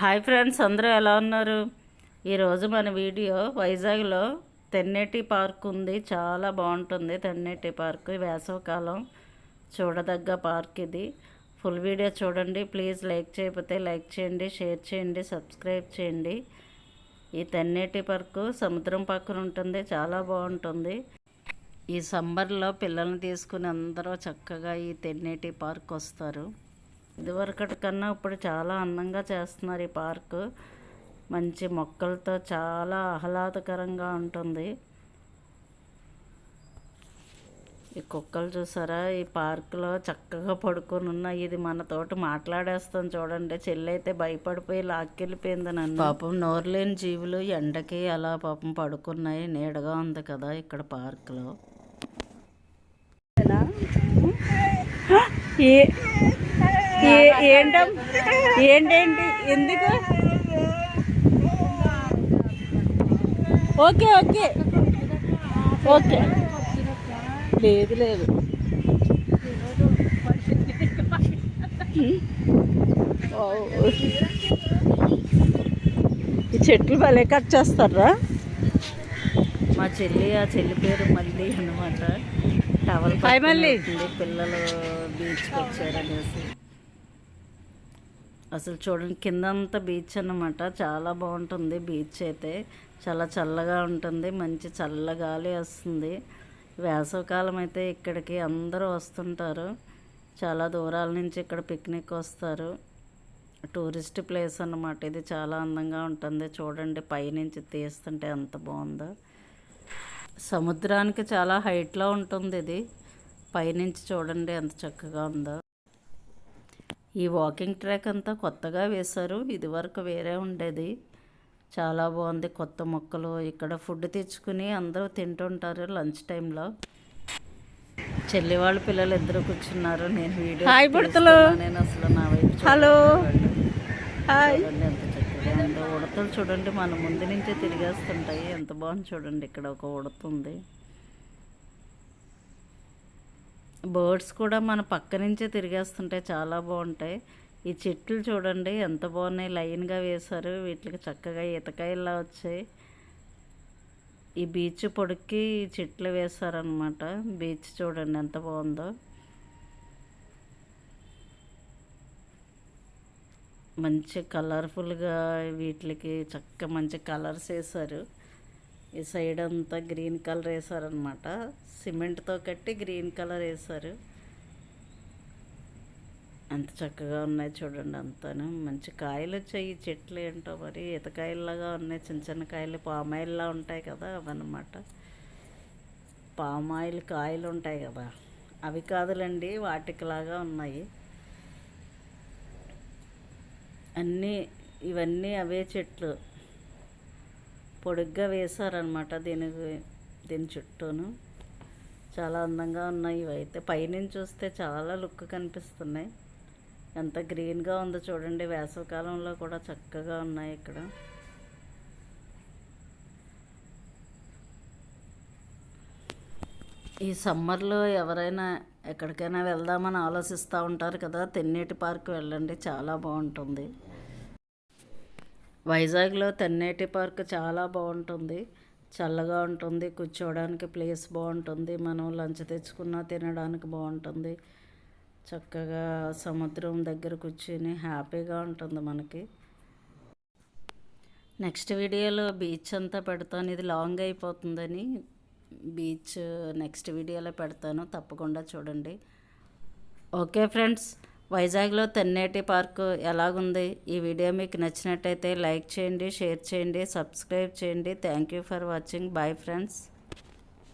Hi friends అందరూ ఎలా ఉన్నారు? ఈరోజు మన వీడియో వైజాగ్లో తెన్నేటి పార్క్ ఉంది. చాలా బాగుంటుంది తెన్నేటి పార్క్. వేసవకాలం చూడదగ్గ పార్క్ ఇది. ఫుల్ వీడియో చూడండి. ప్లీజ్ లైక్ చేయకపోతే లైక్ చేయండి షేర్ చేయండి సబ్స్క్రైబ్ చేయండి. ఈ తెన్నేటి పార్కు సముద్రం పక్కన ఉంటుంది. చాలా బాగుంటుంది. ఈ సమ్మర్లో పిల్లల్ని తీసుకుని అందరూ చక్కగా ఈ తెన్నేటి పార్క్ వస్తారు. ఇదివరకటి కన్నా ఇప్పుడు చాలా అందంగా చేస్తున్నారు ఈ పార్కు. మంచి మొక్కలతో చాలా ఆహ్లాదకరంగా ఉంటుంది. ఈ కుక్కలు చూసారా? ఈ పార్కులో చక్కగా పడుకొని ఉన్నాయి ఇది మనతోటి మాట్లాడేస్తాం చూడండి. చెల్లి అయితే భయపడిపోయి లాక్కెళ్ళిపోయింది నన్ను. పాపం నోరులేని జీవులు ఎండకి అలా పాపం పడుకున్నాయి. నీడగా ఉంది కదా ఇక్కడ పార్కులో. ఏ- ఏంటం? ఏంటేంటి? ఎందుకు? Okay okay. ఓకే. లేదు లేదు. ఈ చెట్లు భలే కట్ చేస్తారా మా చెల్లి ఆ చెల్లి పేరు మళ్ళీ అనమాట టవల్. పట్టుకుని వెళ్తుంది. పిల్లలు బీచ్కి వచ్చారనేసి. అసలు చూడండి కిందంతా బీచ్ అన్నమాట. చాలా బాగుంటుంది బీచ్ అయితే. చాలా చల్లగా ఉంటుంది మంచి చల్ల గాలి వస్తుంది. వేసవకాలం అయితే ఇక్కడికి అందరూ వస్తుంటారు. చాలా దూరాల నుంచి ఇక్కడ పిక్నిక్ వస్తారు. టూరిస్ట్ ప్లేస్ అన్నమాట ఇది. చాలా అందంగా ఉంటుంది. చూడండి పైనుంచి తీస్తుంటే ఎంత బాగుందో. సముద్రానికి చాలా హైట్లో ఉంటుంది ఇది. పైనుంచి చూడండి ఎంత చక్కగా ఉందో. ఈ వాకింగ్ ట్రాక్ అంతా కొత్తగా వేశారు. ఇది వరకు వేరే ఉండేది. చాలా బాగుంది కొత్త మొక్కలు. ఇక్కడ ఫుడ్ తెచ్చుకుని అందరూ తింటుంటారు లంచ్ టైంలో చెల్లి వాళ్ళ పిల్లలు ఇద్దరు కూర్చున్నారు. నేను వీడియో. నేను అసలు నా వైపు హలో. ఎంత చక్కగా ఉందో. ఉడతలు చూడండి మన ముందు నుంచే తిరిగేస్తుంటాయి. ఎంత బాగుంది చూడండి. ఇక్కడ ఒక ఉడత ఉంది బర్డ్స్ కూడా మన పక్క నుంచే తిరిగేస్తుంటాయి చాలా బాగుంటాయి. ఈ చెట్లు చూడండి ఎంత బాగున్నాయి. లైన్గా వేశారు. వీటికి చక్కగా ఈతకాయల్లా వచ్చాయి. ఈ బీచ్ పొడికి చెట్లు వేశారనమాట బీచ్ చూడండి ఎంత బాగుందో. మంచి కలర్ఫుల్గా వీటికి చక్క మంచి కలర్స్ వేశారు. ఈ సైడ్ అంతా గ్రీన్ కలర్ వేశారనమాట సిమెంట్తో కట్టి గ్రీన్ కలర్ వేశారు. అంత చక్కగా ఉన్నాయి చూడండి అంతాను. మంచి కాయలు వచ్చాయి ఈ చెట్లు ఏంటో మరి. ఈతకాయల్లాగా ఉన్నాయి చిన్న చిన్న కాయలు. పామాయిల్లా ఉంటాయి కదా అవన్నమాట. పామాయిల్ కాయలు ఉంటాయి కదా. అవి కాదులండి వాటికిలాగా ఉన్నాయి. అన్నీ ఇవన్నీ అవే చెట్లు. పొడుగ్గా వేశారనమాట దీనికి దీని చుట్టూను. చాలా అందంగా ఉన్నాయి ఇవైతే. పైనుంచి చూస్తే చాలా లుక్ కనిపిస్తున్నాయి. ఎంత గ్రీన్గా ఉందో చూడండి. వేసవికాలంలో కూడా చక్కగా ఉన్నాయి ఇక్కడ. ఈ సమ్మర్లో ఎవరైనా ఎక్కడికైనా వెళ్దామని ఆలోచిస్తూ ఉంటారు కదా తెన్నేటి పార్క్ వెళ్ళండి. చాలా బాగుంటుంది. వైజాగ్లో తెన్నేటి పార్క్ చాలా బాగుంటుంది చల్లగా ఉంటుంది కూర్చోవడానికి ప్లేస్ బాగుంటుంది మనం లంచ్ తెచ్చుకున్నా తినడానికి బాగుంటుంది చక్కగా సముద్రం దగ్గర కూర్చుని హ్యాపీగా ఉంటుంది మనకి. నెక్స్ట్ వీడియోలో బీచ్ అంతా పెడతాను ఇది లాంగ్ అయిపోతుందని బీచ్ నెక్స్ట్ వీడియోలో పెడతాను తప్పకుండా చూడండి. ఓకే ఫ్రెండ్స్ వైజాగ్లో తెన్నేటి పార్కు ఎలాగుంది? ఈ వీడియో మీకు నచ్చినట్టయితే లైక్ చేయండి షేర్ చేయండి సబ్స్క్రైబ్ చేయండి. Thank you for watching. Bye friends.